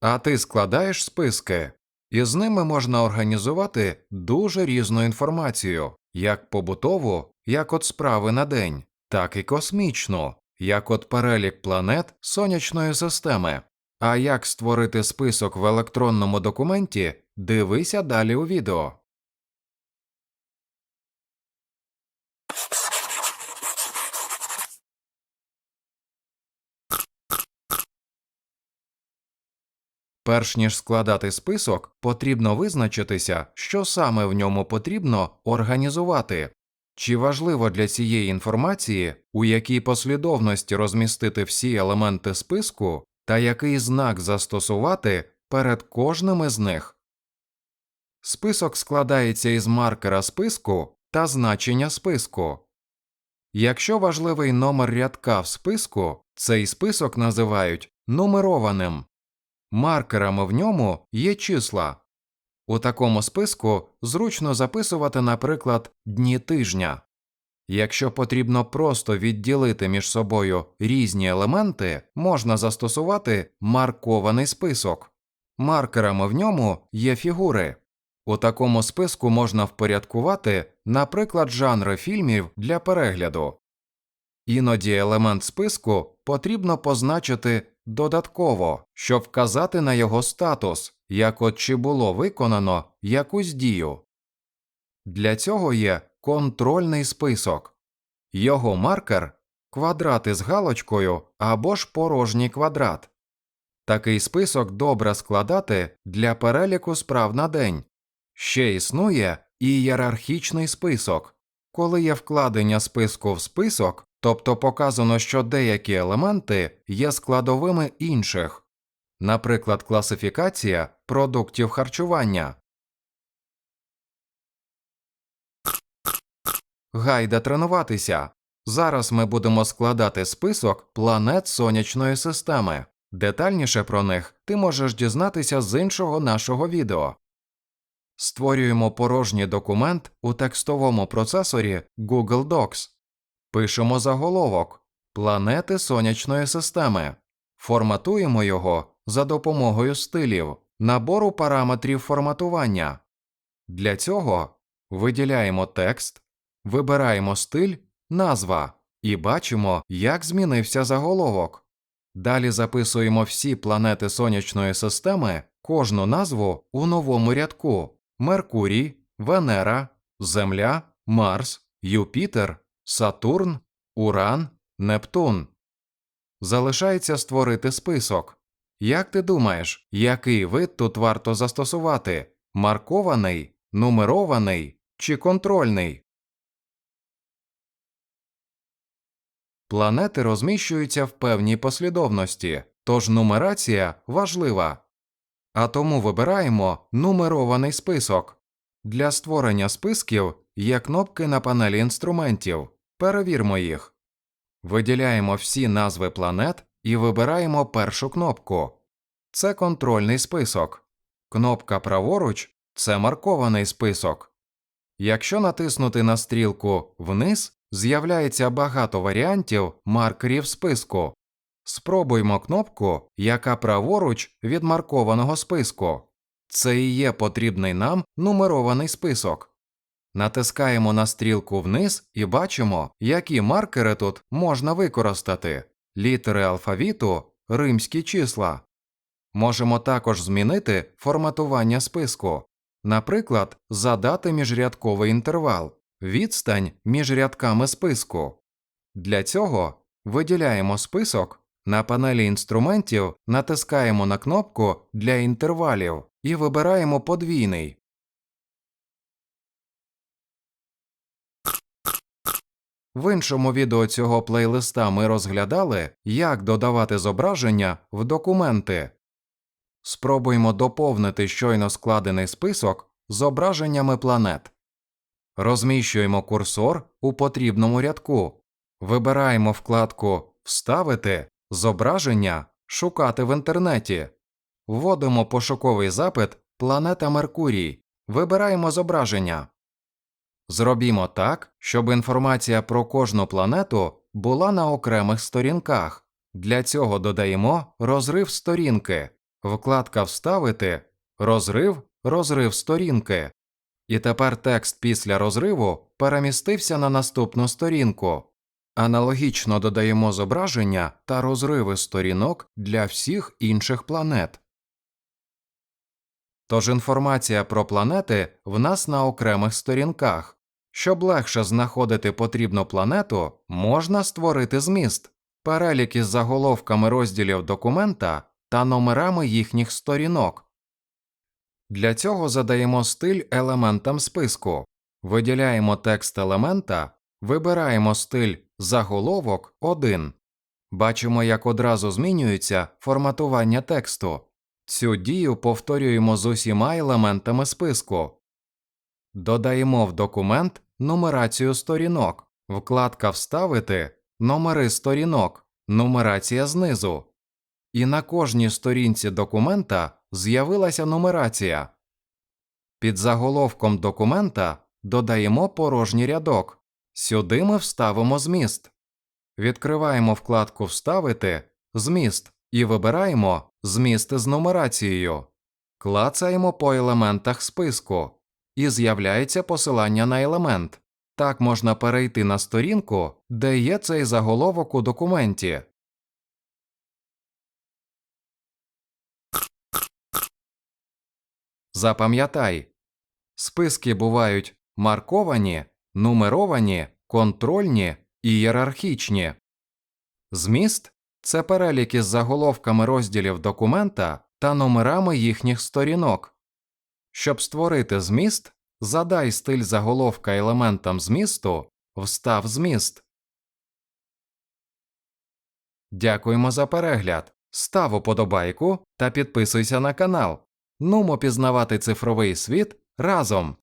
А ти складаєш списки, і з ними можна організувати дуже різну інформацію, як побутову, як от справи на день, так і космічну, як от перелік планет сонячної системи. А як створити список в електронному документі, дивися далі у відео. Перш ніж складати список, потрібно визначитися, що саме в ньому потрібно організувати. Чи важливо для цієї інформації, у якій послідовності розмістити всі елементи списку та який знак застосувати перед кожним із них. Список складається із маркера списку та значення списку. Якщо важливий номер рядка в списку, цей список називають нумерованим. Маркерами в ньому є числа. У такому списку зручно записувати, наприклад, дні тижня. Якщо потрібно просто відділити між собою різні елементи, можна застосувати маркований список. Маркерами в ньому є фігури. У такому списку можна впорядкувати, наприклад, жанри фільмів для перегляду. Іноді елемент списку потрібно позначити додатково, щоб вказати на його статус, як от чи було виконано якусь дію. Для цього є контрольний список. Його маркер квадрат із галочкою або ж порожній квадрат. Такий список добре складати для переліку справ на день. Ще існує ієрархічний список. Коли є вкладення списку в список, тобто показано, що деякі елементи є складовими інших, наприклад, класифікація продуктів харчування. Гайда тренуватися. Зараз ми будемо складати список планет сонячної системи. Детальніше про них ти можеш дізнатися з іншого нашого відео. Створюємо порожній документ у текстовому процесорі Google Docs. Пишемо заголовок Планети сонячної системи. Форматуємо його за допомогою стилів, набору параметрів форматування. Для цього виділяємо текст, вибираємо стиль, назва і бачимо, як змінився заголовок. Далі записуємо всі планети сонячної системи, кожну назву у новому рядку: Меркурій, Венера, Земля, Марс, Юпітер, Сатурн, Уран, Нептун. Залишається створити список. Як ти думаєш, який вид тут варто застосувати маркований, нумерований чи контрольний? Планети розміщуються в певній послідовності, тож нумерація важлива. А тому вибираємо нумерований список. Для створення списків є кнопки на панелі інструментів. Перевірмо їх. Виділяємо всі назви планет і вибираємо першу кнопку. Це контрольний список. Кнопка праворуч це маркований список. Якщо натиснути на стрілку вниз, з'являється багато варіантів маркерів списку. Спробуймо кнопку, яка праворуч від маркованого списку. Це і є потрібний нам нумерований список. Натискаємо на стрілку вниз і бачимо, які маркери тут можна використати літери алфавіту, римські числа. Можемо також змінити форматування списку, наприклад, задати міжрядковий інтервал, відстань між рядками списку. Для цього виділяємо список, на панелі інструментів натискаємо на кнопку для інтервалів і вибираємо подвійний. В іншому відео цього плейлиста ми розглядали, як додавати зображення в документи. Спробуємо доповнити щойно складений список зображеннями планет. Розміщуємо курсор у потрібному рядку, вибираємо вкладку Вставити зображення Шукати в інтернеті, вводимо пошуковий запит Планета Меркурій, вибираємо зображення. Зробімо так, щоб інформація про кожну планету була на окремих сторінках. Для цього додаємо розрив сторінки. вкладка Вставити, розрив, розрив сторінки. І тепер текст після розриву перемістився на наступну сторінку. Аналогічно додаємо зображення та розриви сторінок для всіх інших планет. Тож інформація про планети в нас на окремих сторінках. Щоб легше знаходити потрібну планету, можна створити зміст, перелік із заголовками розділів документа та номерами їхніх сторінок. Для цього задаємо стиль елементам списку, виділяємо текст елемента, вибираємо стиль заголовок 1. Бачимо, як одразу змінюється форматування тексту. Цю дію повторюємо з усіма елементами списку. Додаємо в документ нумерацію сторінок, вкладка Вставити, номери сторінок, нумерація знизу. І на кожній сторінці документа з'явилася нумерація. Під заголовком документа додаємо порожній рядок. Сюди ми вставимо зміст. Відкриваємо вкладку Вставити Зміст і вибираємо Зміст з нумерацією. Клацаємо по елементах списку і з'являється посилання на елемент. Так можна перейти на сторінку, де є цей заголовок у документі. Запам'ятай, списки бувають марковані, нумеровані, контрольні і ієрархічні. Зміст це перелік із заголовками розділів документа та номерами їхніх сторінок. Щоб створити зміст, задай стиль заголовка елементам змісту, встав зміст. Дякуємо за перегляд. Став уподобайку та підписуйся на канал. Нумо пізнавати цифровий світ разом.